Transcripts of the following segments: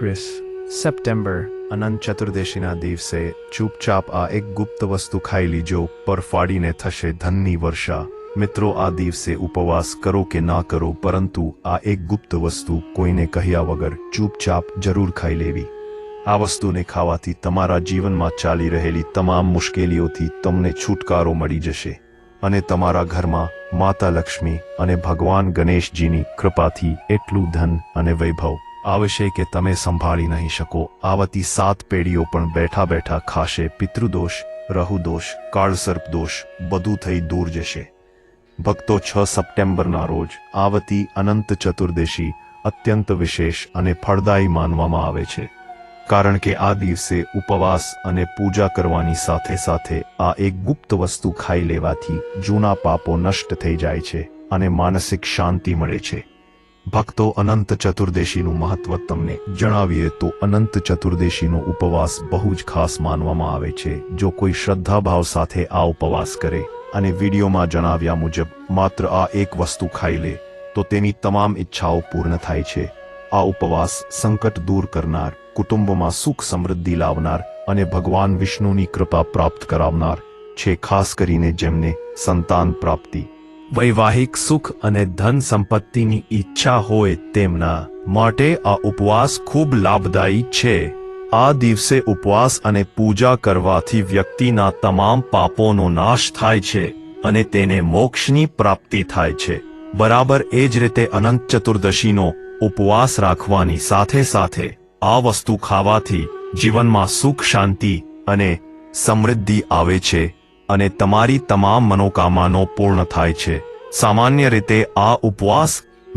એકવીસ સપ્ટેમ્બર અનંત ચતુર્દશીના દિવસે ચૂપચાપ આ એક ગુપ્ત વસ્તુ ખાઈ લીજો પર ફાડીને થશે ધનની વર્ષા મિત્રો આ દિવસે ઉપવાસ કરો કે ના કરો પરંતુ આ એક ગુપ્ત વસ્તુ કોઈને કહ્યા વગર ચૂપચાપ જરૂર ખાઈ લેવી આ વસ્તુને ખાવાથી તમારા જીવનમાં ચાલી રહેલી તમામ મુશ્કેલીઓથી તમને છુટકારો મળી જશે અને તમારા ઘરમાં માતા લક્ષ્મી અને ભગવાન ગણેશજીની કૃપાથી એટલું ધન અને વૈભવ આવશે કે તમે સંભાળી નહીં શકો. આવતી સાત પેઢીઓ પણ બેઠા બેઠા ખાશે. પિતૃદોષ, રહુદોષ, કાળસર્પ દોષ બધું થઈ દૂર જશે. ભક્તો છ સપ્ટેમ્બરના રોજ આવતી અનંત ચતુર્દશી અત્યંત વિશેષ અને ફળદાયી માનવામાં આવે છે. કારણ કે આ દિવસે ઉપવાસ અને પૂજા કરવાની સાથે સાથે આ એક ગુપ્ત વસ્તુ ખાઈ લેવાથી જૂના પાપો નષ્ટ થઈ જાય છે અને માનસિક શાંતિ મળે છે. ભક્તો અનંત ચતુર્દશીનું મહત્વ તમને જણાવીએ તો અનંત ચતુર્દશીનો ઉપવાસ બહુ જ ખાસ માનવામાં આવે છે. જો કોઈ શ્રદ્ધાભાવ સાથે આ ઉપવાસ કરે અને વિડીયોમાં જણાવ્યા મુજબ માત્ર આ એક વસ્તુ ખાઈ લે, તો તેની તમામ ઈચ્છાઓ પૂર્ણ થાય છે. આ ઉપવાસ સંકટ દૂર કરનાર, કુટુંબમાં સુખ સમૃદ્ધિ લાવનાર અને ભગવાન વિષ્ણુની કૃપા પ્રાપ્ત કરાવનાર છે, ખાસ કરીને જેમને સંતાન પ્રાપ્તિ. વૈવાહિક સુખ અને ધન સંપત્તિની ઈચ્છા હોય તેમના માટે આ ઉપવાસ ખૂબ લાભદાયી છે. આ દિવસે ઉપવાસ અને પૂજા કરવાથી વ્યક્તિના તમામ પાપોનો નાશ થાય છે અને તેને મોક્ષની પ્રાપ્તિ થાય છે. બરાબર એ જ રીતે અનંત ચતુર્દશીનો ઉપવાસ રાખવાની સાથે સાથે આ વસ્તુ ખાવાથી જીવનમાં સુખ શાંતિ અને સમૃદ્ધિ આવે છે. અને તમારી તમામ મનોકામનાઓ પૂર્ણ થાય છે. સામાન્ય રીતે આ ઉપવાસ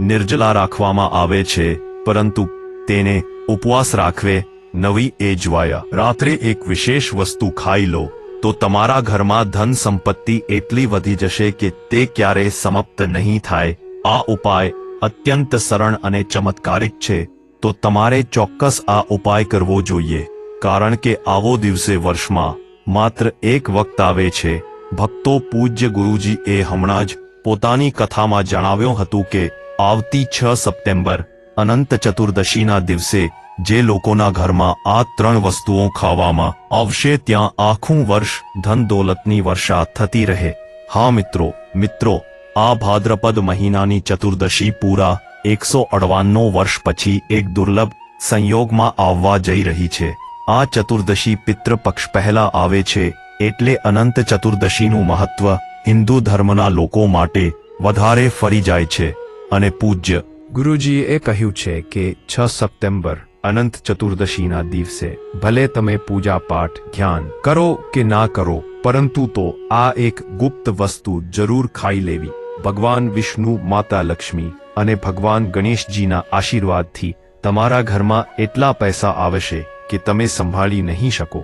નિર્જલા રાખવામાં આવે છે, પરંતુ તેને ઉપવાસ રાખવે નવી એજવાયા રાત્રે એક વિશેષ વસ્તુ ખાઈ લો, તો તમારા ઘરમાં ધન સંપત્તિ એટલી વધી જશે કે તે ક્યારે સમાપ્ત નહીં થાય. આ ઉપાય અત્યંત સરળ અને ચમત્કારિક છે. તો તમારે ચોક્કસ આ ઉપાય કરવો જોઈએ, કારણ કે આવો દિવસે વર્ષમાં માત્ર એક વખત આવે છે. ભક્તો પૂજ્ય ગુરુજી એ હમણાં જ પોતાની કથામાં જણાવ્યું હતું કે, આવતી છ સપ્ટેમ્બર, અનંત ચતુર્દશીના દિવસે, જે લોકોના ઘરમાં આ ત્રણ વસ્તુઓ ખાવામાં આવશે, ત્યાં આખું વર્ષ ધન દોલતની વર્ષા થતી રહે. હા મિત્રો મિત્રો, આ ભાદ્રપદ મહિનાની ચતુર્દશી પૂરા એકસો અડવાણનો વર્ષ પછી એક દુર્લભ સંયોગમાં આવવા જઈ રહી છે. આ ચતુર્દશી પિતૃપક્ષ પહેલા આવે છે એટલે અનંત ચતુર્દશીનું મહત્વ હિન્દુ ધર્મના લોકો માટે વધારે ફરી જાય છે અને પૂજ્ય. ગુરુજીએ કહ્યું છે કે છ સપ્ટેમ્બર, અનંત ચતુર્દશીના દિવસે, ભલે તમે પૂજા પાઠ ધ્યાન કરો કે ના કરો, પરંતુ તો આ એક ગુપ્ત વસ્તુ જરૂર ખાઈ લેવી. ભગવાન વિષ્ણુ, માતા લક્ષ્મી અને ભગવાન ગણેશજીના આશીર્વાદથી તમારા ઘરમાં એટલા પૈસા આવશે કે તમે સંભાળી નહીં શકો.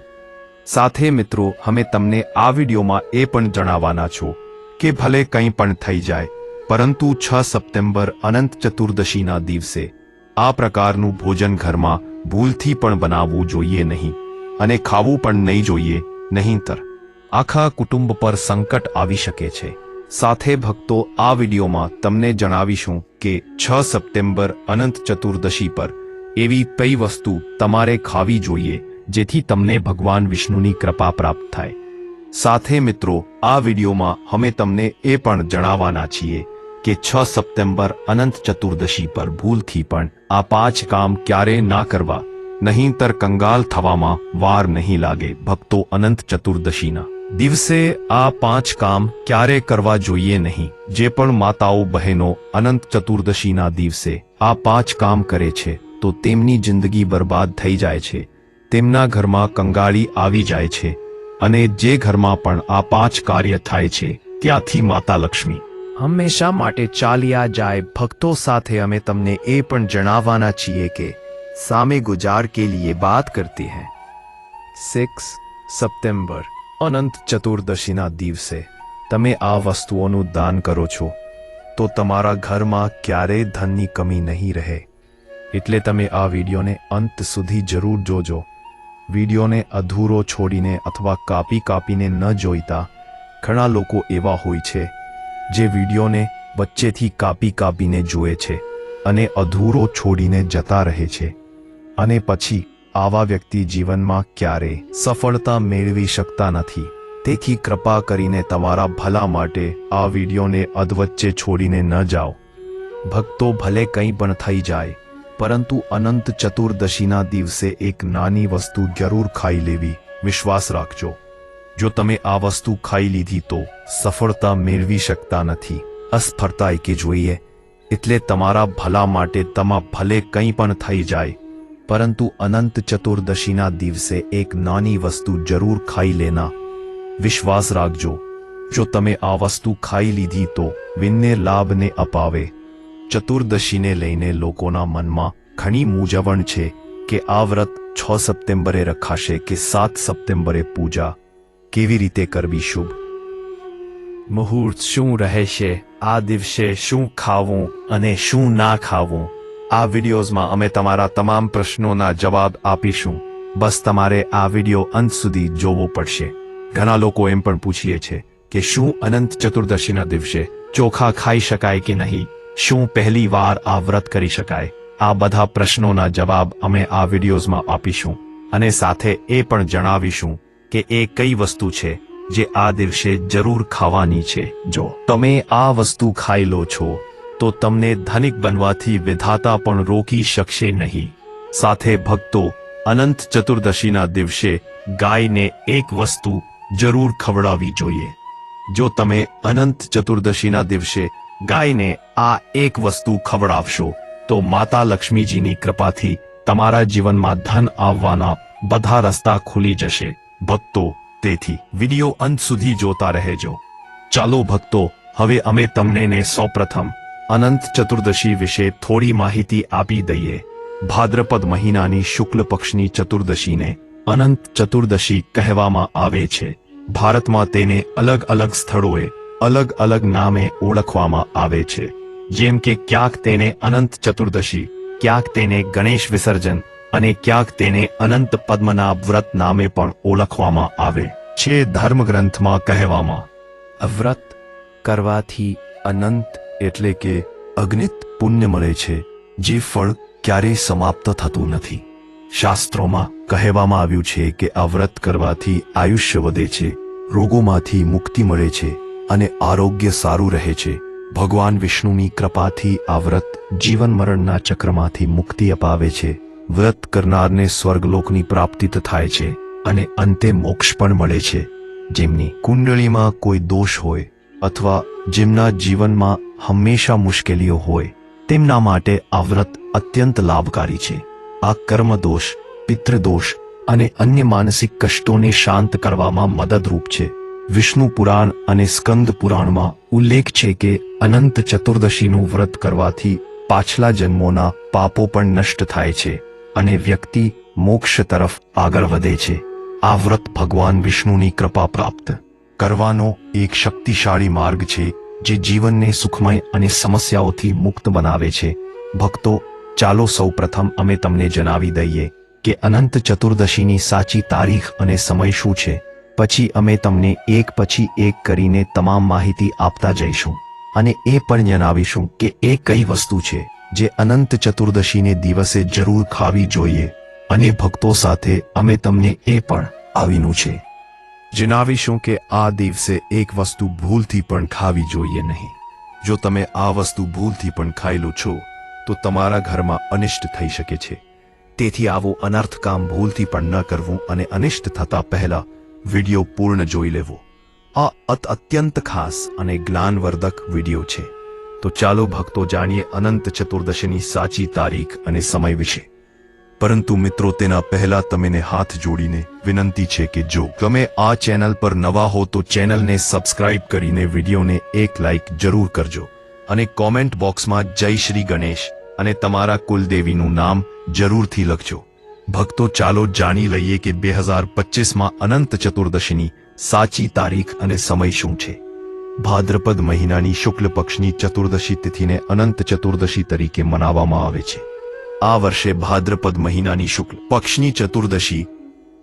સાથે મિત્રો, અમે તમને આ વિડીયોમાં એ પણ જણાવવાના છો કે ભલે કંઈ પણ થઈ જાય, પરંતુ છ સપ્ટેમ્બર અનંત ચતુર્દશીના દિવસે આ પ્રકારનું ભોજન ઘરમાં ભૂલથી પણ બનાવવું જોઈએ નહીં અને ખાવું પણ નહીં જોઈએ, નહીંતર. આખા કુટુંબ પર સંકટ આવી શકે છે. સાથે ભક્તો આ વિડીયોમાં તમને જણાવીશું કે છ સપ્ટેમ્બર અનંત ચતુર્દશી પર એવી કઈ વસ્તુ તમારે ખાવી જોઈએ જેથી તમને ભગવાન વિષ્ણુની કૃપા પ્રાપ્ત થાય? સાથે મિત્રો, આ વિડીયોમાં અમે તમને એ પણ જણાવવાના છીએ કે છ સપ્ટેમ્બર અનંત ચતુર્દશી પર ભૂલથી પણ આ પાંચ કામ ક્યારે ના કરવા, નહીંતર કંગાલ થવામાં વાર નહીં લાગે ભક્તો અનંત ચતુર્દશીના. દિવસે આ પાંચ કામ ક્યારે કરવા જોઈએ નહીં, જે પણ માતાઓ બહેનો અનંત ચતુર્દશીના દિવસે આ પાંચ કામ કરે છે તો તેમની જિંદગી બરબાદ થઈ જાય છે. તેમના ઘરમાં કંગાળી આવી જાય છે અને જે ઘરમાં પણ આ પાંચ કાર્ય થાય છે, ત્યાંથી માતા લક્ષ્મી. હંમેશા માટે ચાલ્યા જાય ભક્તો સાથે અમે તમને એ પણ જણાવવાના છીએ કે, સામે ગુજાર કે લીએ બાત કરતી હૈ. સિક્સ સપ્ટેમ્બર, અનંત ચતુર્દશીના દિવસે, તમે આ વસ્તુઓનું દાન કરો છો. તો તમારા ઘરમાં ક્યારેય ધનની કમી નહીં રહે. એટલે તમે આ વિડીયોને અંત સુધી જરૂર જોજો. વિડીયોને અધૂરો છોડીને અથવા કાપી કાપીને ન જોઈતા ઘણા લોકો એવા હોય છે, જે વિડીયોને વચ્ચેથી કાપી કાપીને જુએ છે અને અધૂરો છોડીને જતા રહે છે. અને પછી આવા વ્યક્તિ જીવનમાં ક્યારે સફળતા મેળવી શકતા નથી. તેથી કૃપા કરીને તમારા ભલા માટે આ વિડીયોને અધવચ્ચે છોડીને ન જાઓ. ભક્તો ભલે કંઈ પણ થઈ જાય પરંતુ અનંત ચતુર્દશીના દિવસે એક નાની વસ્તુ જરૂર ખાઈ લેવી. વિશ્વાસ રાખજો. જો તમે આ વસ્તુ ખાઈ લીધી તો સફળતા મેળવી શકતા નથી. અસફળતા એકે જોઈએ, એટલે તમારા ભલા માટે તમા ભલે કંઈ પણ થઈ જાય, પરંતુ અનંત ચતુર્દશીના દિવસે એક નાની વસ્તુ જરૂર ખાઈ લેના. વિશ્વાસ રાખજો. જો તમે આ વસ્તુ ખાઈ લીધી તો વિનને લાભને અપાવે. ચતુર્દશીને લઈને લોકોના મનમાં ઘણી મૂંઝવણ છે કે આ વ્રત છ સપ્ટેમ્બરે રખાશે કે સાત સપ્ટેમ્બરે પૂજા. કેવી રીતે કરવી શુભ? મુહૂર્ત શું રહેશે? આ દિવસે શું ખાવું અને શું ના ખાવું? આ વિડીયોઝમાં અમે તમારા તમામ પ્રશ્નોના જવાબ આપીશું. બસ તમારે આ વીડિયો અંત સુધી જોવો પડશે. ઘણા લોકો એમ પણ પૂછીએ છે કે શું અનંત ચતુર્દશીના દિવસે ચોખા ખાઈ શકાય કે નહીં? શું પહેલી વાર આ વ્રત કરી શકાય? આ બધા પ્રશ્નોના જવાબ અમે આ વિડીયોઝમાં આપીશું. અને સાથે એ પણ જણાવીશું કે એ કઈ વસ્તુ છે જે આ દિવસે જરૂર ખાવાની છે. જો તમે આ વસ્તુ ખાઈ લો છો, તો તમને ધનિક બનવાથી વિધાતા પણ રોકી શકશે નહીં. સાથે ભક્તો, અનંત ચતુર્દશીના દિવસે ગાયને એક વસ્તુ જરૂર ખવડાવવી જોઈએ. જો તમે અનંત ચતુર્દશીના દિવસે ગાયને આ એક વસ્તુ ખવડાવશો, તો માતા લક્ષ્મીજીની કૃપાથી તમારા જીવનમાં ધન આવવાના બધા રસ્તા ખુલી જશે. ભક્તો, તેથી વીડિયો અંત સુધી જોતા રહેજો. ચાલો ભક્તો, હવે અમે તમને ને સૌપ્રથમ અનંત ચતુર્દશી વિશે થોડી માહિતી આપી દઈએ. ભાદ્રપદ મહિનાની શુક્લ પક્ષની ચતુર્દશીને અનંત ચતુર્દશી કહેવામાં આવે છે. ભારતમાં તેને અલગ અલગ સ્થળોએ અલગ અલગ નામે ઓળખવામાં આવે છે. જેમ કે ક્યાંક તેને અનંત ચતુર્દશી, ક્યાંક તેને ગણેશ વિસર્જન અને ક્યાંક તેને અનંત પદ્મના વ્રત નામે પણ ઓળખવામાં આવે છે ધર્મગ્રંથમાં કહેવામાં. વ્રત કરવાથી અનંત એટલે કે અગ્નિત પુણ્ય મળે છે, જે ફળ ક્યારેય સમાપ્ત થતું નથી. શાસ્ત્રોમાં કહેવામાં આવ્યું છે કે આ વ્રત કરવાથી આયુષ્ય વધે છે, રોગોમાંથી મુક્તિ મળે છે અને આરોગ્ય સારું રહે છે. ભગવાન વિષ્ણુની કૃપાથી આ વ્રત જીવન મરણના ચક્રમાંથી મુક્તિ અપાવે છે. વ્રત કરનારને સ્વર્ગલોકની પ્રાપ્તિ થાય છે અને અંતે મોક્ષ પણ મળે છે. જેમની કુંડળીમાં કોઈ દોષ હોય અથવા જેમના જીવનમાં હંમેશા મુશ્કેલીઓ હોય, તેમના માટે આ વ્રત અત્યંત લાભકારી છે. આ કર્મદોષ, પિતૃદોષ અને અન્ય માનસિક કષ્ટોને શાંત કરવામાં મદદરૂપ છે. વિષ્ણુ પુરાણ અને સ્કંદ પુરાણમાં ઉલ્લેખ છે કે અનંત ચતુર્દશીનું વ્રત કરવાથી પાછલા જન્મોના પાપો પણ નષ્ટ થાય છે અને વ્યક્તિ મોક્ષ તરફ આગળ વધે છે. આ વ્રત ભગવાન વિષ્ણુની કૃપા પ્રાપ્ત કરવાનો એક શક્તિશાળી માર્ગ છે જે જીવનને સુખમય અને સમસ્યાઓથી મુક્ત બનાવે છે. ભક્તો, ચાલો સૌપ્રથમ અમે તમને જણાવી દઈએ કે અનંત ચતુર્દશીની સાચી તારીખ અને સમય શું છે? પછી અમે તમને એક પછી એક કરીને તમામ માહિતી આપતા જઈશું. અને એ પણ જણાવીશું કે એ કઈ વસ્તુ છે જે અનંત ચતુર્દશીને દિવસે જરૂર ખાવી જોઈએ અને ભક્તો સાથે અમે તમને એ પણ આવીનું છે. જણાવીશું કે આ દિવસે એક વસ્તુ ભૂલથી પણ ખાવી જોઈએ નહીં. જો તમે આ વસ્તુ ભૂલથી પણ ખાઈ લો છો, તો તમારા ઘરમાં અનિષ્ટ થઈ શકે છે. તેથી આવું અનર્થ કામ ભૂલથી પણ ન કરવું અને અનિષ્ટ થતા પહેલા વિડિયો પૂર્ણ જોઈ લેવો. આ અત અત્યંત ખાસ અને જ્ઞાનવર્ધક વીડિયો છે. તો ચાલો ભક્તો જાણીએ અનંત ચતુર્દશીની સાચી તારીખ અને સમય વિશે. પરંતુ મિત્રો, તેના પહેલા તમેને હાથ જોડીને વિનંતી છે કે જો તમે આ ચેનલ પર નવા હો, તો ચેનલને સબસ્ક્રાઇબ કરીને વિડીયોને એક લાઇક જરૂર કરજો અને કોમેન્ટ બોક્સમાં જય શ્રી ગણેશ અને તમારા કુલદેવીનું નામ જરૂરથી લખજો. ભક્તો ચાલો જાણી લઈએ કે બે હજાર પચીસમાં અનંત ચતુર્દશીની સાચી તારીખ અને સમય શું છે. ભાદ્રપદ મહિનાની શુક્લ પક્ષની ચતુર્દશી તિથિને અનંત ચતુર્દશી તરીકે મનાવવામાં આવે છે. આ વર્ષે ભાદ્રપદ મહિનાની શુક્લ પક્ષની ચતુર્દશી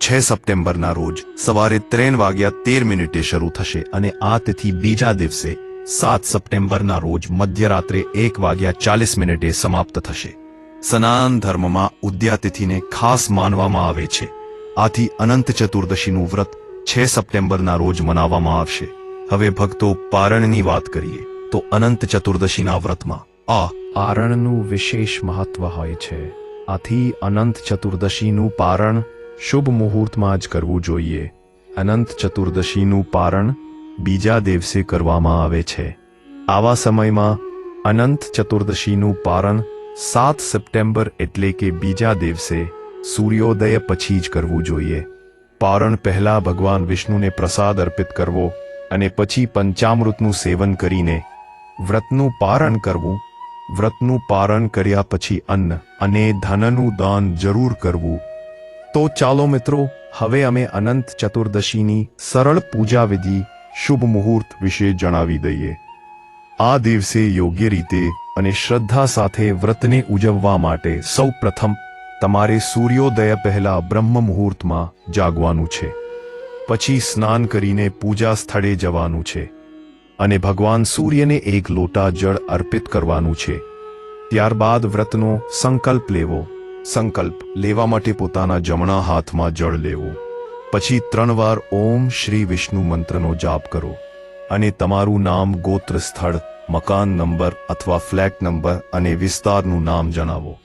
છ સપ્ટેમ્બરના રોજ સવારે ત્રણ વાગ્યા તેર મિનિટે શરૂ થશે અને આ તિથિ બીજા દિવસે સાત સપ્ટેમ્બરના રોજ મધ્યરાત્રે એક વાગ્યા ચાલીસ મિનિટે સમાપ્ત થશે. સનાતન ધર્મમાં ઉદ્યાતિથિને ખાસ માનવામાં આવે છે. આથી અનંત ચતુર્દશીનું વ્રત છ સપ્ટેમ્બરના રોજ મનાવવામાં આવશે. હવે ભક્તો પારણની વાત કરીએ, તો અનંત ચતુર્દશીના વ્રતમાં આ પારણનું વિશેષ મહત્વ હોય છે. આથી અનંત ચતુર્દશીનું પારણ શુભ મુહૂર્તમાં જ કરવું જોઈએ. અનંત ચતુર્દશીનું પારણ બીજા દિવસે કરવામાં આવે છે. આવા સમયમાં અનંત ચતુર્દશીનું પારણ સાત સપ્ટેમ્બર એટલે કે બીજા દિવસે સૂર્યોદય પછી જ કરવું જોઈએ. પારણ પહેલા ભગવાન વિષ્ણુને પ્રસાદ અર્પિત કરવો અને પછી પંચામૃતનું સેવન કરીને વ્રતનું પારણ કરવું. વ્રતનું પારણ કર્યા પછી અન્ન અને ધનનું દાન જરૂર કરવું. તો ચાલો મિત્રો, હવે અમે અનંત ચતુર્દશીની સરળ પૂજા વિધિ શુભ મુહૂર્ત વિશે જણાવી દઈએ. આ દિવસે યોગ્ય રીતે અને શ્રદ્ધા સાથે વ્રતને ઉજવવા માટે સૌ પ્રથમ તમારે સૂર્યોદય પહેલા બ્રહ્મ મુહૂર્તમાં જાગવાનું છે. પછી સ્નાન કરીને પૂજા સ્થળે જવાનું છે અને ભગવાન સૂર્યને એક લોટા જળ અર્પિત કરવાનું છે. ત્યારબાદ વ્રતનો સંકલ્પ લેવો. સંકલ્પ લેવા માટે પોતાના જમણા હાથમાં જળ લેવું. પછી ત્રણ વાર ઓમ શ્રી વિષ્ણુ મંત્રનો જાપ કરો. અને તમારું નામ ગોત્ર સ્થળ મકાન નંબર અથવા ફ્લેટ નંબર અને વિસ્તારનું નામ જણાવો.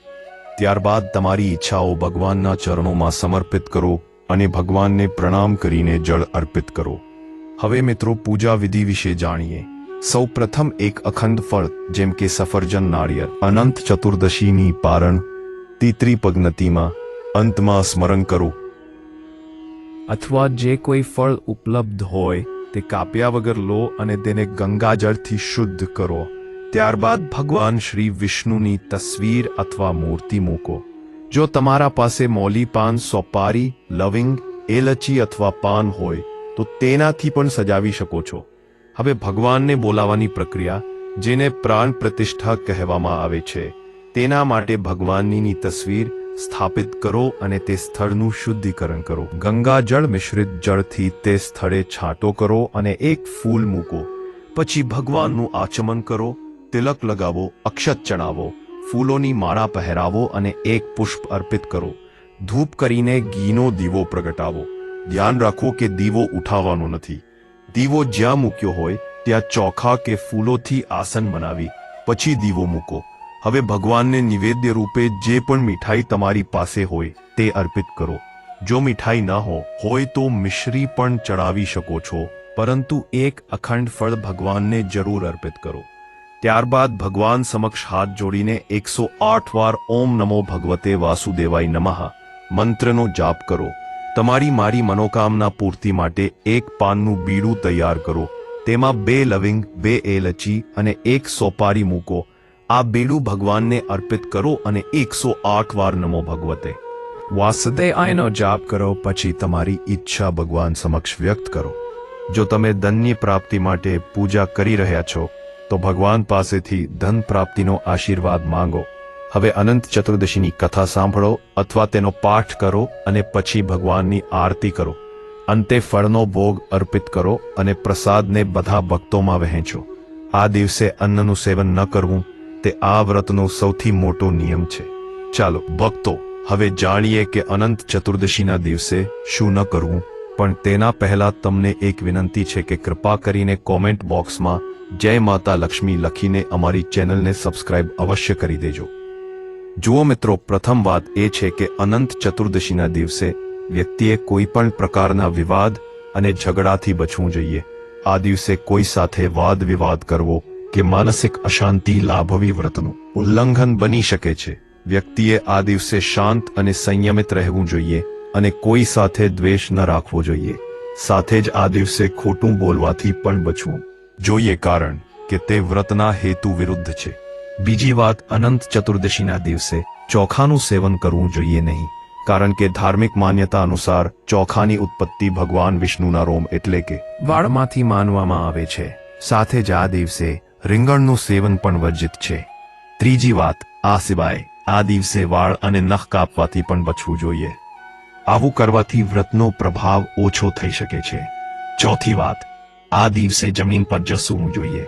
ત્યારબાદ તમારી ઈચ્છાઓ ભગવાનના ચરણોમાં સમર્પિત કરો અને ભગવાનને પ્રણામ કરીને જળ અર્પિત કરો. હવે મિત્રો પૂજા વિધિ વિશે જાણીએ. સૌ પ્રથમ એક અખંડ ફળ, જેમ કે સફરજન, નાળિયેર, અનંત ચતુર્દશીની પારણ, તીતરી પગનતીમાં, અંતમાં સ્મરણ કરો. અથવા જે કોઈ ફળ ઉપલબ્ધ હોય તે કાપ્યા વગર લો અને તેને ગંગાજળથી શુદ્ધ કરો. ત્યારબાદ ભગવાન શ્રી વિષ્ણુની તસવીર અથવા મૂર્તિ મૂકો. જો તમારા પાસે મોલી પાન, સોપારી, લવિંગ, એલચી અથવા પાન હોય, તો તેનાથી પણ સજાવી શકો છો. હવે ભગવાનને બોલાવવાની પ્રક્રિયા, જેને પ્રાણ પ્રતિષ્ઠા કહેવામાં આવે છે, તેના માટે ભગવાનની તસવીર સ્થાપિત કરો અને તે સ્થળનું શુદ્ધિકરણ કરો. ગંગાજળ મિશ્રિત જળથી તે સ્થળે છાંટો કરો અને એક ફૂલ મૂકો. પછી ભગવાનનું આચમન કરો, તિલક લગાવો, અક્ષત ચણાવો ફૂલોની માળા પહેરાવો અને એક પુષ્પ અર્પિત કરો. ધૂપ કરીને ઘીનો દીવો પ્રગટાવો. ધ્યાન રાખો કે દીવો ઉઠાવવાનો નથી. દીવો જ્યાં મૂક્યો હોય, ત્યાં ચોખા કે ફૂલોથી આસન બનાવી, પછી દીવો મૂકો. હવે ભગવાનને નિવેદ્ય રૂપે જે પણ મીઠાઈ તમારી પાસે હોય તે અર્પિત કરો. જો મીઠાઈ ન હોય તો મિશ્રી પણ ચડાવી શકો છો. પરંતુ એક અખંડ ફળ ભગવાનને જરૂર અર્પિત કરો. ત્યારબાદ ભગવાન સમક્ષ હાથ જોડીને એકસો આઠ વાર ઓમ નમો ભગવતે વાસુદેવાય નમઃ મંત્રનો જાપ કરો. તમારી મારી મનોકામના પૂર્તિ માટે એક પાનનું બીડું તૈયાર કરો. તેમાં બે લવિંગ, બે એલચી અને એક સોપારી મૂકો. આ બેડું ભગવાનને અર્પિત કરો અને એકસો આઠ વાર નમો ભગવતે. વાસુદેવાયનો જાપ કરો, પછી તમારી ઈચ્છા ભગવાન સમક્ષ વ્યક્ત કરો. જો તમે ધનની પ્રાપ્તિ માટે પૂજા કરી રહ્યા છો, તો ભગવાન પાસેથી ધન પ્રાપ્તિનો આશીર્વાદ માંગો. હવે અનંત ચતુર્દશીની કથા સાંભળો અથવા તેનો પાઠ કરો અને પછી ભગવાનની આરતી કરો. અંતે ફળનો ભોગ અર્પિત કરો અને પ્રસાદને બધા ભક્તોમાં વહેંચો. આ દિવસે અન્નનું સેવન ન કરવું તે આ વ્રતનો સૌથી મોટો નિયમ છે. ચાલો, ભક્તો, હવે જાણીએ કે અનંત ચતુર્દશીના દિવસે શું ન કરવું, પણ તેના પહેલા તમને એક વિનંતી છે કે કૃપા કરીને કોમેન્ટ બોક્સમાં જય માતા લક્ષ્મી લખીને અમારી ચેનલને સબસ્ક્રાઇબ અવશ્ય કરી દેજો. જુઓ મિત્રો, પ્રથમ વાત એ છે કે અનંત ચતુર્દશીના દિવસે વ્યક્તિએ કોઈ પણ પ્રકારના વિવાદ અને ઝઘડાથી બચવું જોઈએ. આ દિવસે કોઈ સાથે વાદ વિવાદ કરવો કે માનસિક અશાંતિ લાભવી વ્રતનું ઉલ્લંઘન બની શકે છે. વ્યક્તિએ આ દિવસે શાંત અને સંયમિત રહેવું જોઈએ અને કોઈ સાથે દ્વેષ ન રાખવો જોઈએ. સાથે જ આ દિવસે ખોટું બોલવાથી પણ બચવું જોઈએ કારણ કે તે વ્રતના હેતુ વિરુદ્ધ છે. બીજી વાત, અનંત ચતુર્દશીના દિવસે ચોખાનું સેવન કરવું જોઈએ નહીં, કારણ કે ધાર્મિક માન્યતા અનુસાર ચોખાની ઉત્પત્તિ ભગવાન વિષ્ણુના રોમ એટલે કે વાળમાંથી માનવામાં આવે છે. સાથે જ આ દિવસે રીંગણનું સેવન પણ વર્જિત છે. ત્રીજી વાત, આ સિવાય આ દિવસે વાળ અને નખ કાપવાથી પણ બચવું જોઈએ. આવું કરવાથી વ્રતનો પ્રભાવ ઓછો થઈ શકે છે. ચોથી વાત, આ દિવસે જમીન પર જસવું જોઈએ.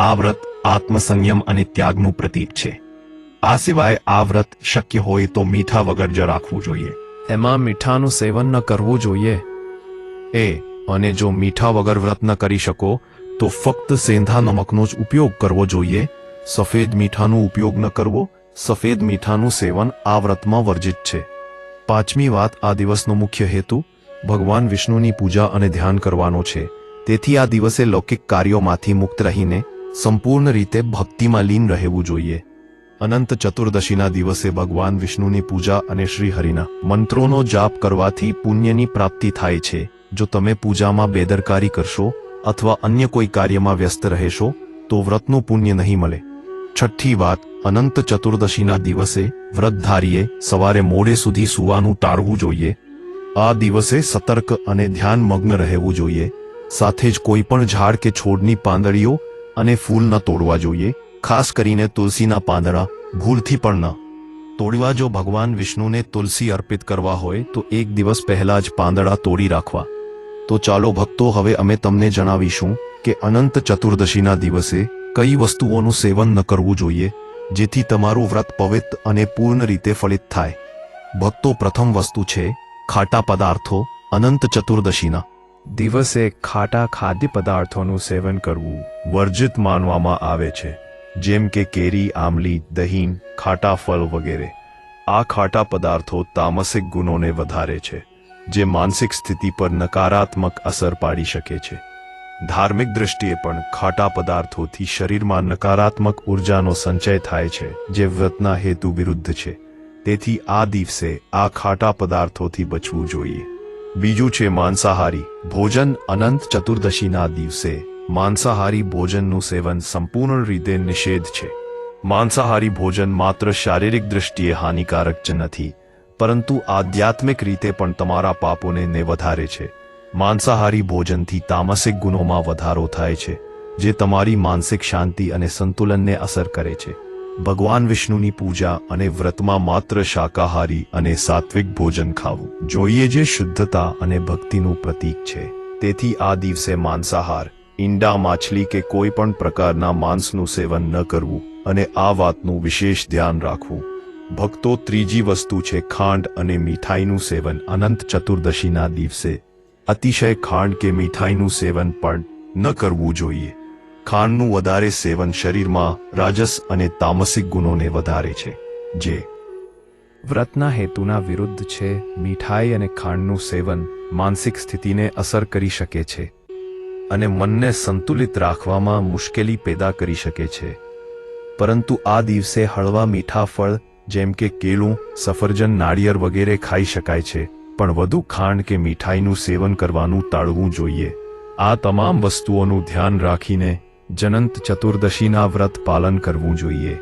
આ વ્રત આત્મસંયમ અને ત્યાગનું પ્રતીક છે. આ સિવાય આ વ્રત શક્ય હોય તો મીઠા વગર જ રાખવું જોઈએ. એમાં મીઠાનું સેવન ન કરવું જોઈએ. એ, અને જો મીઠા વગર વ્રત ન કરી શકો તો ફક્ત સેંધા નમકનો જ ઉપયોગ કરવો જોઈએ. સફેદ મીઠાનો ઉપયોગ ન કરવો. સફેદ મીઠાનું સેવન આ વ્રતમાં વર્જિત છે. પાંચમી વાત આ દિવસનો મુખ્ય હેતુ. ભગવાન વિષ્ણુની પૂજા અને ધ્યાન કરવાનો છે. તેથી આ દિવસે લૌકિક કાર્યોમાંથી મુક્ત રહીને સંપૂર્ણ રીતે ભક્તિમાં લીન રહેવું જોઈએ. અનંત ચતુર્દશીના દિવસે ભગવાન વિષ્ણુની પૂજા અને શ્રીહરિના મંત્રોનો જાપ કરવાથી પુણ્યની પ્રાપ્તિ થાય છે. જો તમે પૂજામાં બેદરકારી કરશો અથવા અન્ય કોઈ કાર્યમાં વ્યસ્ત રહેશો, તો વ્રતનું પુણ્ય નહીં મળે. છઠ્ઠી વાત, અનંત ચતુર્દશીના દિવસે વ્રતધારીએ સવારે મોડે સુધી સૂવાનું ટાળવું જોઈએ. આ દિવસે સતર્ક અને ધ્યાનમગ્ન રહેવું જોઈએ. સાથે જ કોઈ પણ ઝાડ કે છોડની પાંદડીઓ અને ફૂલ ન તોડવા જોઈએ. ખાસ કરીને તુલસીના પાંદડા, ભૂલથી પણ ન. તોડવા જો ભગવાન વિષ્ણુને તુલસી અર્પિત કરવા હોય, તો એક દિવસ પહેલા જ પાંદડા તોડી રાખવા. તો ચાલો ભક્તો, હવે અમે તમને જણાવીશું કે અનંત ચતુર્દશીના દિવસે કઈ વસ્તુઓનું સેવન ન કરવું જોઈએ, જેથી તમારું વ્રત પવિત્ર અને પૂર્ણ રીતે ફલિત થાય. ભક્તો, પ્રથમ વસ્તુ છે, ખાટા પદાર્થો, અનંત ચતુર્દશીના દિવસે ખાટા ખાદ્ય પદાર્થોનું સેવન કરવું વર્જિત માનવામાં આવે છે, જેમ કે કેરી આમલી દહીં, ખાટા ફળ વગેરે. આ ખાટા પદાર્થો તામસિક ગુણોને વધારે છે. જે માનસિક સ્થિતિ પર નકારાત્મક અસર પાડી શકે છે. ધાર્મિક દ્રષ્ટિએ પણ ખાટા પદાર્થોથી શરીરમાં નકારાત્મક ઉર્જાનો સંચય થાય છે, જે વ્રતના હેતુ વિરુદ્ધ છે. તેથી આ દિવસે આ ખાટા પદાર્થોથી બચવું જોઈએ. બીજું છે માંસાહારી. ભોજન અનંત ચતુર્દશીના દિવસે માંસાહારી ભોજનનું સેવન સંપૂર્ણ રીતે નિષેધ છે. માંસાહારી ભોજન માત્ર શારીરિક દૃષ્ટિએ હાનિકારક જ નથી પરંતુ આધ્યાત્મિક રીતે પણ તમારા પાપોને ને વધારે છે. માંસાહારી ભોજનથી તામસિક ગુણોમાં વધારો થાય છે, જે તમારી માનસિક શાંતિ અને સંતુલનને અસર કરે છે. ભગવાન વિષ્ણુની પૂજા અને વ્રતમાં માત્ર શાકાહારી અને સાત્વિક ભોજન ખાવું જોઈએ જે શુદ્ધતા અને ભક્તિનું પ્રતીક છે. તેથી આ દિવસે માંસાહાર, ઈંડા, માછલી કે કોઈ પણ પ્રકારના માંસનું સેવન ન કરવું અને આ વાતનું વિશેષ ધ્યાન રાખવું. ભક્તો ત્રીજી વસ્તુ છે ખાંડ અને મીઠાઈનું સેવન. અનંત ચતુર્દશીના દિવસે અતિશય ખાંડ કે મીઠાઈનું સેવન પણ ન કરવું જોઈએ. ખાંડનું વધારે સેવન શરીરમાં રાજસ અને તામસિક ગુણોને વધારે છે, જે વ્રતના હેતુના વિરુદ્ધ છે. મીઠાઈ અને ખાંડનું સેવન માનસિક સ્થિતિને અસર કરી શકે છે અને મનને સંતુલિત રાખવામાં મુશ્કેલી પેદા કરી શકે છે. પરંતુ આ દિવસે હળવા મીઠા ફળ જેમ કે કેળું, સફરજન, નાળિયેર વગેરે ખાઈ શકાય છે, પણ વધુ ખાંડ કે મીઠાઈનું સેવન કરવાનું ટાળવું જોઈએ. આ તમામ વસ્તુઓનું ધ્યાન રાખીને જનંત ચતુર્દશીના વ્રત પાલન કરવું જોઈએ.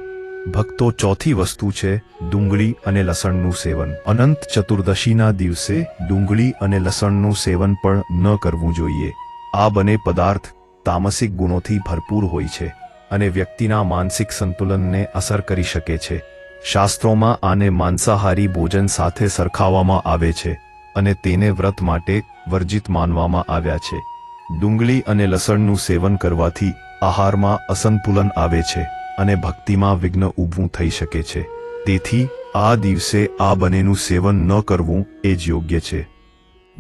ભક્તો ચોથી વસ્તુ છે, ડુંગળી અને લસણનું સેવન. અનંત ચતુર્દશીના દિવસે ડુંગળી અને લસણનું સેવન પણ ન કરવું જોઈએ. આ બંને પદાર્થ તામસિક ગુણોથી ભરપૂર હોય છે અને વ્યક્તિના માનસિક સંતુલનને અસર કરી શકે છે. શાસ્ત્રોમાં આને માંસાહારી ભોજન સાથે સરખાવવામાં આવે છે અને તેને વ્રત માટે વર્જિત માનવામાં આવ્યા છે. ડુંગળી અને લસણનું સેવન કરવાથી આહારમાં અસંતુલન આવે છે અને ભક્તિમાં વિઘ્ન ઊભું થઈ શકે છે. તેથી આ દિવસે આ બંનેનું સેવન ન કરવું એ જ યોગ્ય છે.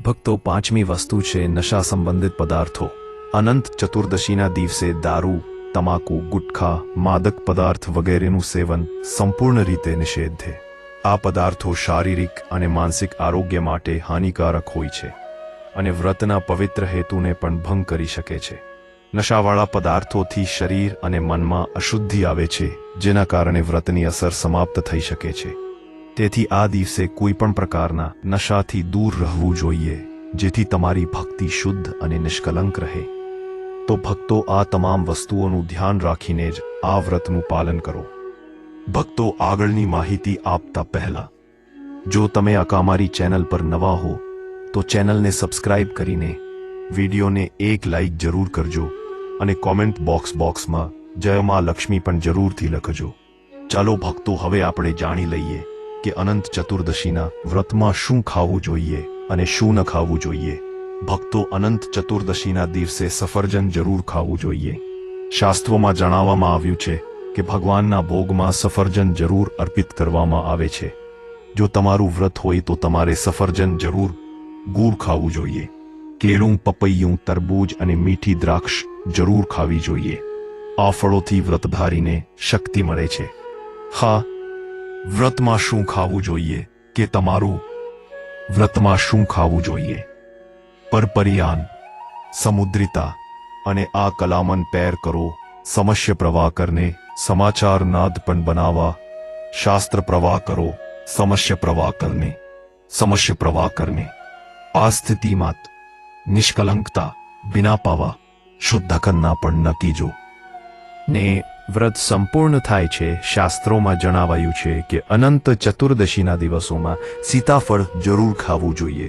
ભક્તો પાંચમી વસ્તુ છે નશા સંબંધિત પદાર્થો. અનંત ચતુર્દશીના દિવસે દારૂ તમાકુ ગુટખા માદક પદાર્થ વગેરેનું સેવન સંપૂર્ણ રીતે નિષેધ આ પદાર્થો શારીરિક અને માનસિક આરોગ્ય માટે હાનિકારક હોય છે અને વ્રતના પવિત્ર હેતુને પણ ભંગ કરી શકે છે. નશાવાળા પદાર્થોથી શરીર અને મનમાં અશુદ્ધિ આવે છે, જેના કારણે વ્રતની અસર સમાપ્ત થઈ શકે છે. તેથી આ દિવસે કોઈ પણ પ્રકારના નશાથી દૂર રહેવું જોઈએ, જેથી તમારી ભક્તિ શુદ્ધ અને નિષ્કલંક રહે. તો ભક્તો આ તમામ વસ્તુઓનું ધ્યાન રાખીને જ આ વ્રતનું પાલન કરો. ભક્તો આગળની માહિતી આપતા પહેલા, જો તમે અકામારી ચેનલ પર નવા હો, તો ચેનલને સબસ્ક્રાઇબ કરીને વિડીયોને એક લાઈક જરૂર કરજો અને કોમેન્ટ બોક્સ બોક્સમાં જય માં લક્ષ્મી પણ જરૂરથી લખજો. ચાલો ભક્તો હવે આપણે જાણી લઈએ કે અનંત ચતુર્દશીના વ્રતમાં શું ખાવું જોઈએ અને શું ન ખાવું જોઈએ. ભક્તો અનંત ચતુર્દશીના દિવસે સફરજન જરૂર ખાવું જોઈએ. શાસ્ત્રોમાં જણાવવામાં આવ્યું છે કે ભગવાનના ભોગમાં સફરજન જરૂર અર્પિત કરવામાં આવે છે. જો તમારું વ્રત હોય તો તમારે સફરજન જરૂર ગુળ ખાવું જોઈએ. કેળું, પપૈયું, તરબૂજ અને મીઠી દ્રાક્ષ જરૂર ખાવી જોઈએ. આ ફળોથી વ્રતધારીને શક્તિ મળે છે. હા, વ્રતમાં શું ખાવું જોઈએ કે તમારું વ્રતમાં શું ખાવું જોઈએ? પરપરિયાન, સમુદ્રિતા અને આ કલામન પેર કરો, સમસ્ય પ્રવાહ કરને સમાચાર નાદ પણ બનાવવા શાસ્ત્ર પ્રવાહ કરો, સમસ્ય પ્રવાહ કરને, સમસ્ય પ્રવાહ કરને. આ સ્થિતિમાં નિષ્કલંકતા બિના પાવા શુદ્ધ કરના પણ નકીજો ને વ્રત સંપૂર્ણ થાય છે, શાસ્ત્રોમાં જણાવાયું છે કે અનંત ચતુર્દશીના દિવસોમાં સીતાફળ જરૂર ખાવું જોઈએ.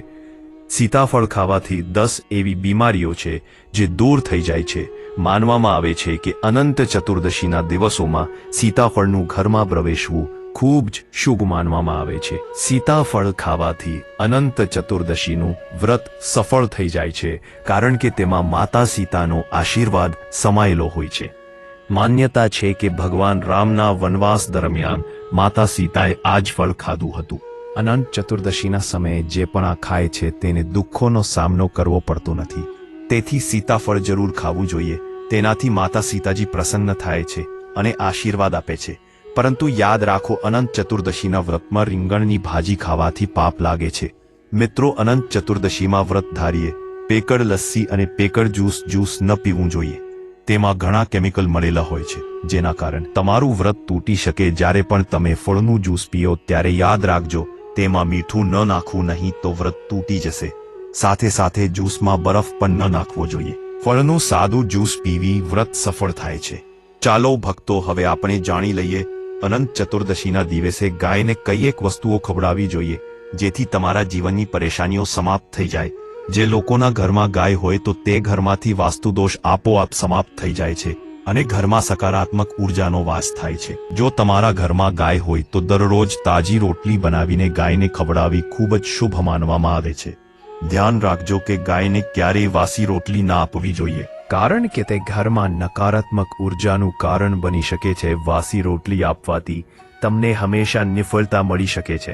સીતાફળ ખાવાથી દસ એવી બીમારીઓ છે જે દૂર થઈ જાય છે. માનવામાં આવે છે કે અનંત ચતુર્દશીના દિવસોમાં સીતાફળનું ઘરમાં પ્રવેશવું ખૂબ જ શુભ માનવામાં આવે છે. સીતાફળ ખાવાથી અનંત ચતુર્દશીનું વ્રત સફળ થઈ જાય છે, કારણ કે તેમાં માતા સીતાનો આશીર્વાદ સમાયેલો હોય છે. માન્યતા છે કે ભગવાન રામના વનવાસ દરમિયાન માતા સીતાએ આ જ ફળ ખાધું હતું. અનંત ચતુર્દશીના સમયે જે પણ આ ખાય છે તેને દુઃખોનો સામનો કરવો પડતો નથી. તેથી સીતાફળ જરૂર ખાવું જોઈએ. તેનાથી માતા સીતાજી પ્રસન્ન થાય છે અને આશીર્વાદ આપે છે. પરંતુ યાદ રાખો અનંત ચતુર્દશીના વ્રતમાં રીંગણની ભાજી ખાવાથી પાપ લાગે છે. મિત્રો, અનંત ચતુર્દશીમાં વ્રત ધારીએ. પેકડ લસ્સી અને પેકડ જ્યુસ જ્યુસ ન પીવું જોઈએ. તેમાં ઘણા કેમિકલ મળેલા હોય છે, જેના કારણે તમારું વ્રત તૂટી શકે. જ્યારે પણ તમે ફળનું જ્યુસ પીઓ, ત્યારે યાદ રાખજો તેમાં મીઠું ન નાખવું નહીં તો વ્રત તૂટી જશે. સાથે સાથે જ્યુસમાં બરફ પણ ન નાખવો જોઈએ. ફળનું સાદું જ્યુસ પીવી વ્રત સફળ થાય છે. ચાલો ભક્તો, હવે આપણે જાણી લઈએ, અનંત ચતુર્દશીના દિવસે ગાયને કઈ એક વસ્તુઓ ખવડાવવી જોઈએ, જેથી તમારા જીવનની પરેશાનીઓ સમાપ્ત થઈ જાય. જે લોકોના ઘરમાં ગાય હોય તો તે ઘરમાંથી વાસ્તુદોષ આપોઆપ સમાપ્ત થઈ જાય છે. અને ઘરમાં સકારાત્મક ઉર્જાનો વાસ થાય છે. જો તમારા ઘરમાં ગાય હોય તો દરરોજ તાજી રોટલી બનાવીને ગાયને ખવડાવી ખૂબ જ શુભ માનવામાં આવે છે. ધ્યાન રાખજો કે ગાયને ક્યારેય વાસી રોટલી ના આપવી જોઈએ. કારણ કે તે ઘરમાં નકારાત્મક ઉર્જાનું કારણ બની શકે છે. વાસી રોટલી આપવાથી તમને હંમેશા નિફળતા મળી શકે છે.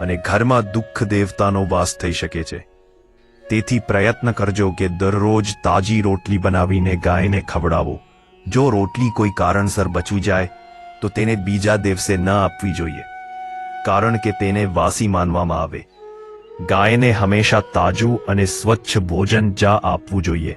અને ઘરમાં દુઃખ દેવતાનો વાસ થઈ શકે છે. તેથી પ્રયત્ન કરજો કે દરરોજ તાજી રોટલી બનાવીને ગાયને ખવડાવો. જો રોટલી કોઈ કારણસર બચી જાય, તો તેને બીજા દિવસે ન આપવી જોઈએ. કારણ કે તેને વાસી માનવામાં આવે. ગાયને હંમેશા તાજું અને સ્વચ્છ ભોજન જા આપવું જોઈએ.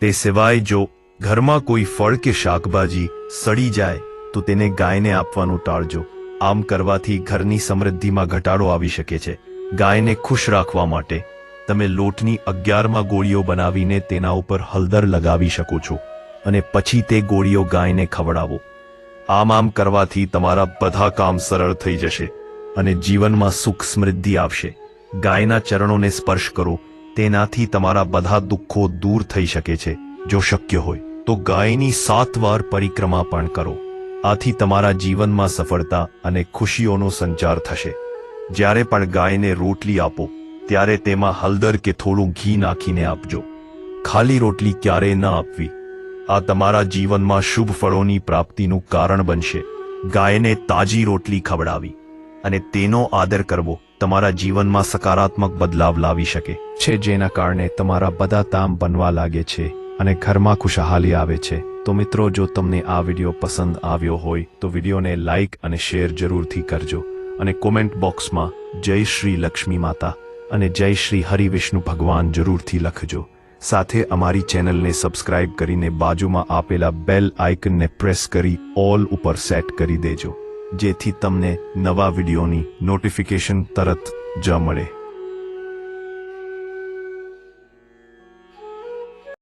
તે સિવાય જો ઘરમાં કોઈ ફળ કે શાકભાજી સડી જાય, તો તેને ગાયને આપવાનું ટાળજો. આમ કરવાથી ઘરની સમૃદ્ધિમાં ઘટાડો આવી શકે છે. ગાયને ખુશ રાખવા માટે તમે લોટની અગિયારમાં ગોળીઓ બનાવીને તેના ઉપર હળદર લગાવી શકો છો અને પછી તે ગોળીઓ ગાયને ખવડાવો. આમ આમ કરવાથી તમારા બધા કામ સરળ થઈ જશે અને જીવનમાં સુખ સમૃદ્ધિ આવશે. ગાયના ચરણોને સ્પર્શ કરો, તેનાથી તમારા બધા દુઃખો દૂર થઈ શકે છે. જો શક્ય હોય, તો ગાયની સાત વાર પરિક્રમા પણ કરો. આથી તમારા જીવનમાં સફળતા અને ખુશીઓનો સંચાર થશે. જ્યારે પણ ગાયને રોટલી આપો ત્યારે તેમાં હળદર કે થોડું ઘી નાખીને આપજો. ખાલી રોટલી ક્યારેય ન આપવી. આ તમારા જીવનમાં શુભ ફળોની પ્રાપ્તિનું કારણ બનશે. ગાયને તાજી રોટલી ખવડાવી અને તેનો આદર કરવો તમારા જીવનમાં સકારાત્મક બદલાવ લાવી શકે છે, જેના કારણે તમારા બધા તામ બનવા લાગે છે અને ઘરમાં ખુશહાલી આવે છે. તો મિત્રો, જો તમને આ વીડિયો પસંદ આવ્યો હોય, તો વિડીયોને લાઇક અને શેર જરૂરથી કરજો અને કોમેન્ટ બોક્સમાં જય શ્રી લક્ષ્મી માતા. અને જય શ્રી હરિવિષ્ણુ ભગવાન જરૂરથી લખજો. સાથે અમારી ચેનલને સબસ્ક્રાઇબ કરીને બાજુમાં આપેલા બેલ આઇકનને પ્રેસ કરી ઓલ ઉપર સેટ કરી દેજો. જેથી તમને નવા વિડીયોની નોટિફિકેશન તરત જ મળે.